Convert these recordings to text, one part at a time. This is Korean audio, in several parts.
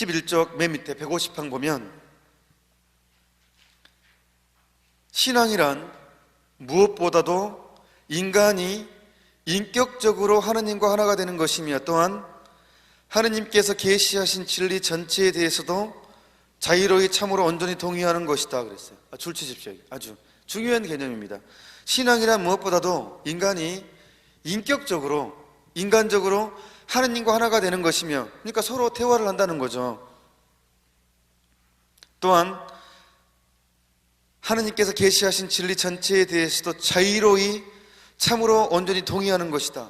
11쪽 맨 밑에 150항 보면 신앙이란 무엇보다도 인간이 인격적으로 하느님과 하나가 되는 것이며 또한 하느님께서 계시하신 진리 전체에 대해서도 자유로이 참으로 온전히 동의하는 것이다 그랬어요. 아, 줄 치십시오. 아주 중요한 개념입니다. 신앙이란 무엇보다도 인간이 인격적으로 인간적으로 하느님과 하나가 되는 것이며 그러니까 서로 대화를 한다는 거죠. 또한 하느님께서 계시하신 진리 전체에 대해서도 자유로이 참으로 온전히 동의하는 것이다.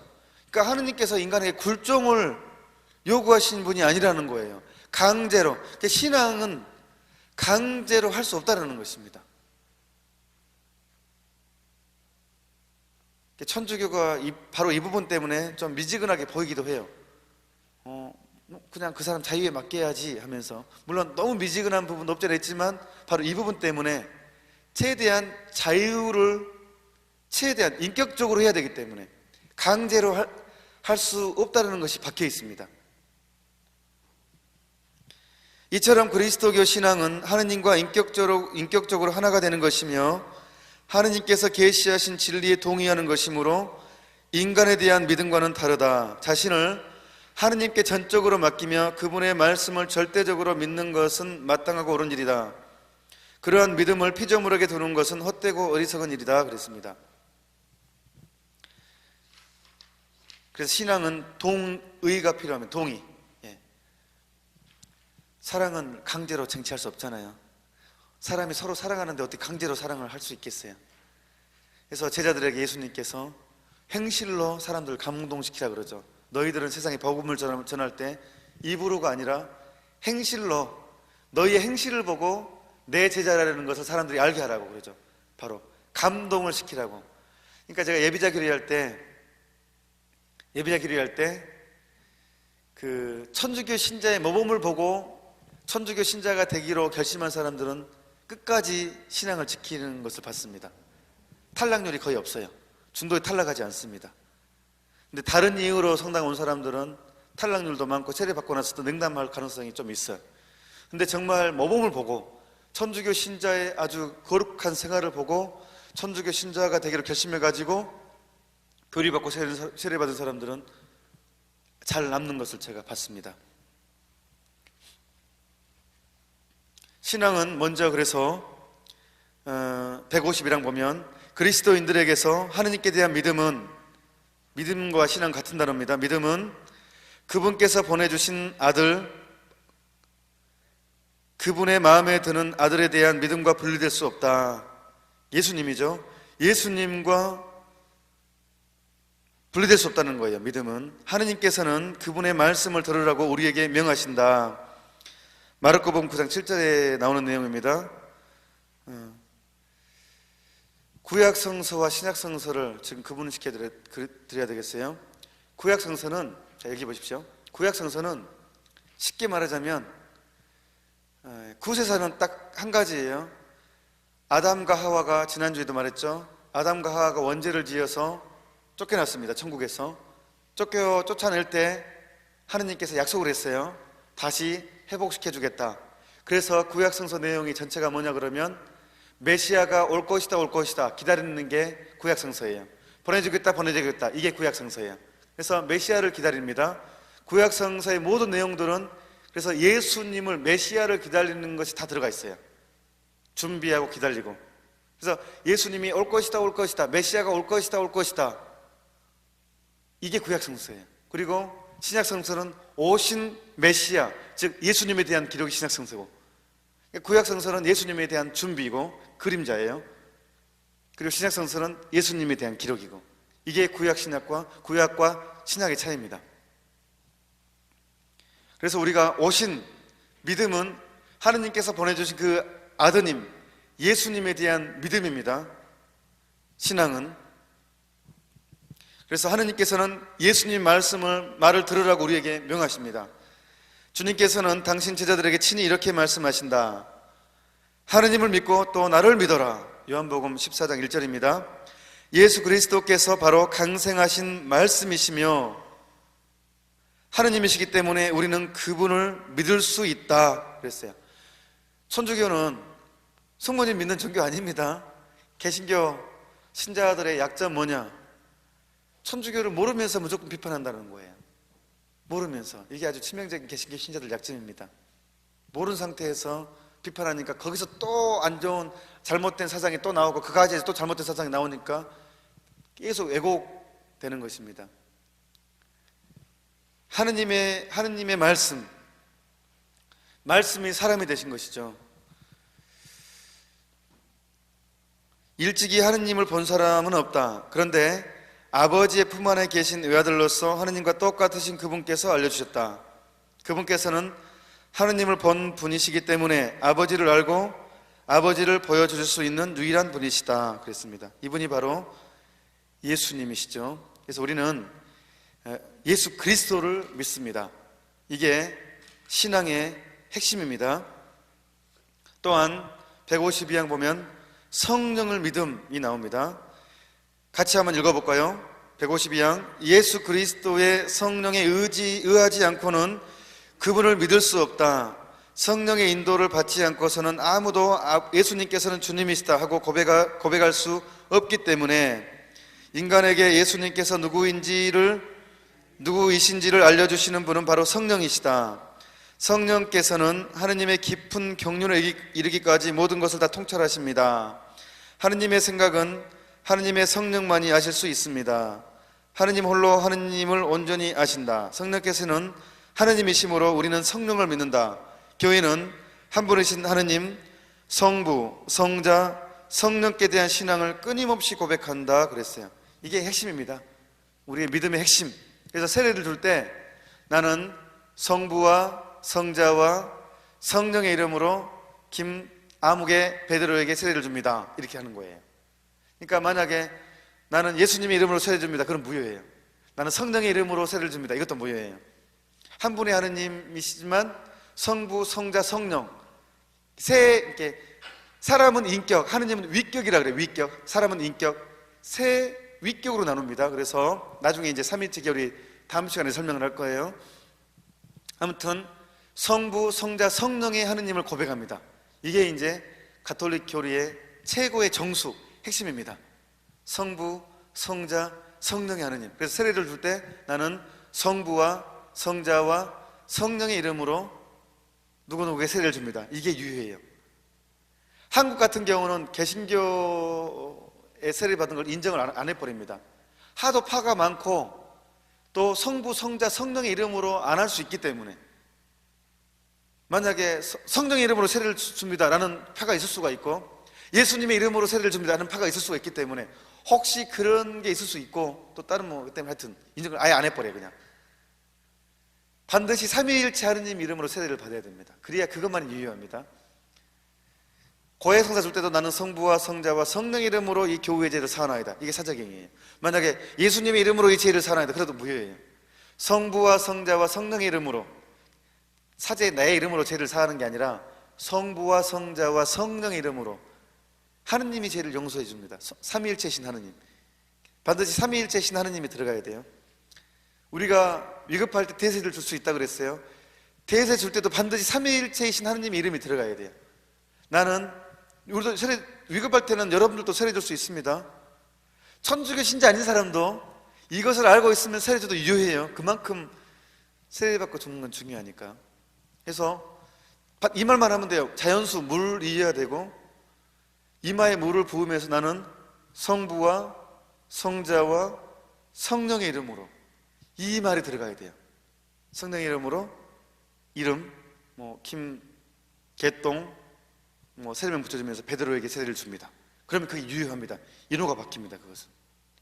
그러니까 하느님께서 인간에게 굴종을 요구하신 분이 아니라는 거예요. 강제로. 그러니까 신앙은 강제로 할 수 없다는 것입니다. 천주교가 이- 바로 이 부분 때문에 좀 미지근하게 보이기도 해요. 어, 뭐 그냥 그 사람 자유에 맡겨야지 하면서 물론 너무 미지근한 부분도 없지 않아 있지만 바로 이 부분 때문에 최대한 자유를 최대한 인격적으로 해야 되기 때문에 강제로 할 수 없다는 것이 박혀 있습니다. 이처럼 그리스도교 신앙은 하느님과 인격적으로, 인격적으로 하나가 되는 것이며 하느님께서 계시하신 진리에 동의하는 것이므로 인간에 대한 믿음과는 다르다. 자신을 하느님께 전적으로 맡기며 그분의 말씀을 절대적으로 믿는 것은 마땅하고 옳은 일이다. 그러한 믿음을 피조물에게 두는 것은 헛되고 어리석은 일이다. 그랬습니다. 그래서 신앙은 동의가 필요하면 동의. 예. 사랑은 강제로 쟁취할 수 없잖아요. 사람이 서로 사랑하는데 어떻게 강제로 사랑을 할 수 있겠어요? 그래서 제자들에게 예수님께서 행실로 사람들을 감동시키라 그러죠. 너희들은 세상에 복음을 전- 전할 때 입으로가 아니라 행실로 너희의 행실을 보고 내 제자라는 것을 사람들이 알게 하라고 그러죠. 바로 감동을 시키라고. 그러니까 제가 예비자 교리할 때 예비자 기도할 때 그 천주교 신자의 모범을 보고 천주교 신자가 되기로 결심한 사람들은 끝까지 신앙을 지키는 것을 봤습니다. 탈락률이 거의 없어요. 중도에 탈락하지 않습니다. 근데 다른 이유로 성당 온 사람들은 탈락률도 많고 세례 받고 나서도 냉담할 가능성이 좀 있어요. 근데 정말 모범을 보고 천주교 신자의 아주 거룩한 생활을 보고 천주교 신자가 되기로 결심해 가지고 교리 받고 세례- 받은 사람들은 잘 남는 것을 제가 봤습니다. 신앙은 먼저 그래서 어, 151장 보면 그리스도인들에게서 하느님께 대한 믿음은 믿음과 신앙 같은 단어입니다. 믿음은 그분께서 보내주신 아들 그분의 마음에 드는 아들에 대한 믿음과 분리될 수 없다. 예수님이죠. 예수님과 분리될 수 없다는 거예요. 믿음은 하느님께서는 그분의 말씀을 들으라고 우리에게 명하신다. 마르코복음 9장 7절에 나오는 내용입니다. 어. 구약 성서와 신약 성서를 지금 구분시켜 드려야 되겠어요. 구약 성서는 자 여기 보십시오. 구약 성서는 쉽게 말하자면 어, 구세사는 딱 한 가지예요. 아담과 하와가 지난주에도 말했죠. 아담과 하와가 원죄를 지어서 쫓겨났습니다. 천국에서 쫓겨 쫓아낼 때 하느님께서 약속을 했어요. 다시 회복시켜 주겠다. 그래서 구약 성서 내용이 전체가 뭐냐 그러면 메시아가 올 것이다 올 것이다 기다리는 게 구약 성서예요. 보내주겠다 보내주겠다 이게 구약 성서예요. 그래서 메시아를 기다립니다. 구약 성서의 모든 내용들은 그래서 예수님을 메시아를 기다리는 것이 다 들어가 있어요. 준비하고 기다리고. 그래서 예수님이 올 것이다 올 것이다 메시아가 올 것이다 올 것이다 이게 구약 성서예요. 그리고 신약 성서는 오신 메시아, 즉 예수님에 대한 기록이 신약 성서고, 구약 성서는 예수님에 대한 준비이고 그림자예요. 그리고 신약 성서는 예수님에 대한 기록이고, 이게 구약 신약과 구약과 신약의 차이입니다. 그래서 우리가 오신 믿음은 하느님께서 보내주신 그 아드님, 예수님에 대한 믿음입니다. 신앙은 그래서 하느님께서는 예수님 말씀을 말을 들으라고 우리에게 명하십니다. 주님께서는 당신 제자들에게 친히 이렇게 말씀하신다. 하느님을 믿고 또 나를 믿어라. 요한복음 14장 1절입니다. 예수 그리스도께서 바로 강생하신 말씀이시며 하느님이시기 때문에 우리는 그분을 믿을 수 있다 그랬어요. 천주교는 성모님 믿는 종교 아닙니다. 개신교 신자들의 약점 뭐냐? 천주교를 모르면서 무조건 비판한다는 거예요. 모르면서 이게 아주 치명적인 개신교 신자들 약점입니다. 모르는 상태에서 비판하니까 거기서 또 안 좋은 잘못된 사상이 또 나오고 그 가지에서 또 잘못된 사상이 나오니까 계속 왜곡되는 것입니다. 하느님의 하느님의 말씀 말씀이 사람이 되신 것이죠. 일찍이 하느님을 본 사람은 없다. 그런데 아버지의 품 안에 계신 외아들로서 하느님과 똑같으신 그분께서 알려주셨다. 그분께서는 하느님을 본 분이시기 때문에 아버지를 알고 아버지를 보여주실 수 있는 유일한 분이시다. 그랬습니다. 이분이 바로 예수님이시죠. 그래서 우리는 예수 그리스도를 믿습니다. 이게 신앙의 핵심입니다. 또한 152장 보면 성령을 믿음이 나옵니다. 같이 한번 읽어볼까요? 152장 예수 그리스도의 성령의 의지 의하지 않고는 그분을 믿을 수 없다. 성령의 인도를 받지 않고서는 아무도 아, 예수님께서는 주님이시다 하고 고백하, 고백할 수 없기 때문에 인간에게 예수님께서 누구인지를 누구이신지를 알려주시는 분은 바로 성령이시다. 성령께서는 하느님의 깊은 경륜에 이르기까지 모든 것을 다 통찰하십니다. 하느님의 생각은 하느님의 성령만이 아실 수 있습니다. 하느님 홀로 하느님을 온전히 아신다. 성령께서는 하느님이심으로 우리는 성령을 믿는다. 교회는 한 분이신 하느님, 성부, 성자, 성령께 대한 신앙을 끊임없이 고백한다 그랬어요. 이게 핵심입니다. 우리의 믿음의 핵심. 그래서 세례를 줄 때 나는 성부와 성자와 성령의 이름으로 김아무개 베드로에게 세례를 줍니다. 이렇게 하는 거예요. 그러니까 만약에 나는 예수님의 이름으로 세례 줍니다. 그럼 무효예요. 나는 성령의 이름으로 세례를 줍니다. 이것도 무효예요. 한 분의 하느님이시지만 성부, 성자, 성령 세 이렇게 사람은 인격, 하느님은 위격이라 그래요. 위격. 사람은 인격. 세 위격으로 나눕니다. 그래서 나중에 이제 삼위체 결이 다음 시간에 설명을 할 거예요. 아무튼 성부, 성자, 성령의 하느님을 고백합니다. 이게 이제 가톨릭 교리의 최고의 정수, 핵심입니다. 성부, 성자, 성령의 하느님. 그래서 세례를 줄 때 나는 성부와 성자와 성령의 이름으로 누구누구에게 세례를 줍니다. 이게 유효해요. 한국 같은 경우는 개신교의 세례 받은 걸 인정을 안 해버립니다. 하도 파가 많고 또 성부, 성자, 성령의 이름으로 안 할 수 있기 때문에 만약에 성령의 이름으로 세례를 줍니다라는 파가 있을 수가 있고 예수님의 이름으로 세례를 줍니다라는 파가 있을 수가 있기 때문에 혹시 그런 게 있을 수 있고 또 다른 뭐 때문에 하여튼 인정을 아예 안 해버려요 그냥. 반드시 삼위일체 하느님 이름으로 세례를 받아야 됩니다. 그래야 그것만 유효합니다. 고해 성사 줄 때도 나는 성부와 성자와 성령 이름으로 이 교우의 죄를 사하나이다. 이게 사자경이에요. 만약에 예수님의 이름으로 이 죄를 사하나이다. 그래도 무효예요. 성부와 성자와 성령의 이름으로 사제 내 이름으로 죄를 사하는 게 아니라 성부와 성자와 성령의 이름으로 하느님이 죄를 용서해 줍니다. 삼위일체신 하느님. 반드시 삼위일체신 하느님이 들어가야 돼요. 우리가 위급할 때 대세를 줄 수 있다 그랬어요. 대세 줄 때도 반드시 삼위일체이신 하느님의 이름이 들어가야 돼요. 나는 우리도 세례 위급할 때는 여러분들도 세례 줄 수 있습니다. 천주교 신자 아닌 사람도 이것을 알고 있으면 세례 줘도 유효해요. 그만큼 세례 받고 죽는 건 중요하니까. 그래서 이 말만 하면 돼요. 자연수 물 이어야 되고 이마에 물을 부으면서 나는 성부와 성자와 성령의 이름으로 이 말이 들어가야 돼요. 성령의 이름으로 이름 뭐 김 개똥 뭐 세례명 붙여주면서 베드로에게 세례를 줍니다. 그러면 그게 유효합니다. 인호가 바뀝니다. 그것은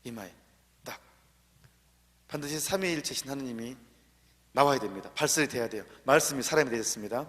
이마에 딱 반드시 삼위일체신 하느님이 나와야 됩니다. 발설이 돼야 돼요. 말씀이 사람이 되셨습니다.